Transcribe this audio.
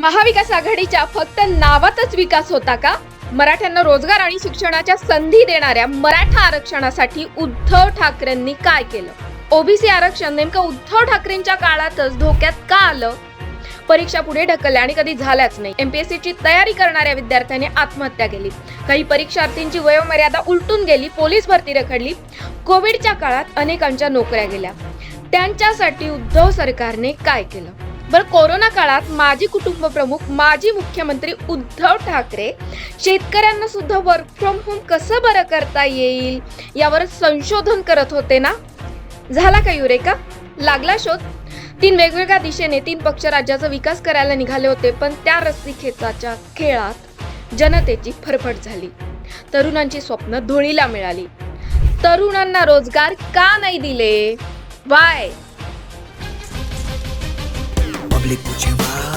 महाविकास आघाडीच्या फक्त नावातच विकास होता का? मराठ्यांना रोजगार आणि शिक्षणाच्या संधी देणाऱ्या मराठा आरक्षणासाठी उद्धव ठाकरेंनी काय केलं? ओबीसी आरक्षण नेमकं उद्धव ठाकरेंच्या काळातच धोक्यात का आलं? परीक्षा पुढे ढकलल्या आणि कधी झाल्याच नाही. एमपीएससीची तयारी करणाऱ्या विद्यार्थ्यांनी आत्महत्या केली. काही परीक्षार्थींची वयोमर्यादा उलटून गेली पोलीस भरती रखडली. कोविडच्या काळात अनेकांच्या नोकऱ्या गेल्या. त्यांच्यासाठी उद्धव सरकारने काय केलं? बरं कोरोना काळात माजी कुटुंब प्रमुख माजी मुख्यमंत्री उद्धव ठाकरे शेतकऱ्यांना सुद्धा वर्क फ्रॉम होम कसं बरं करता येईल यावर संशोधन करत होते ना? झाला का युरेका? लागला शोध? तीन वेगवेगळ्या दिशेने तीन पक्ष राज्याचा विकास करायला निघाले होते पण त्या रस्सीखेचाच्या खेळात जनतेची फरफट झाली. तरुणांची स्वप्न धुळीला मिळाली. तरुणांना रोजगार का नाही दिले? वाय облик пучевал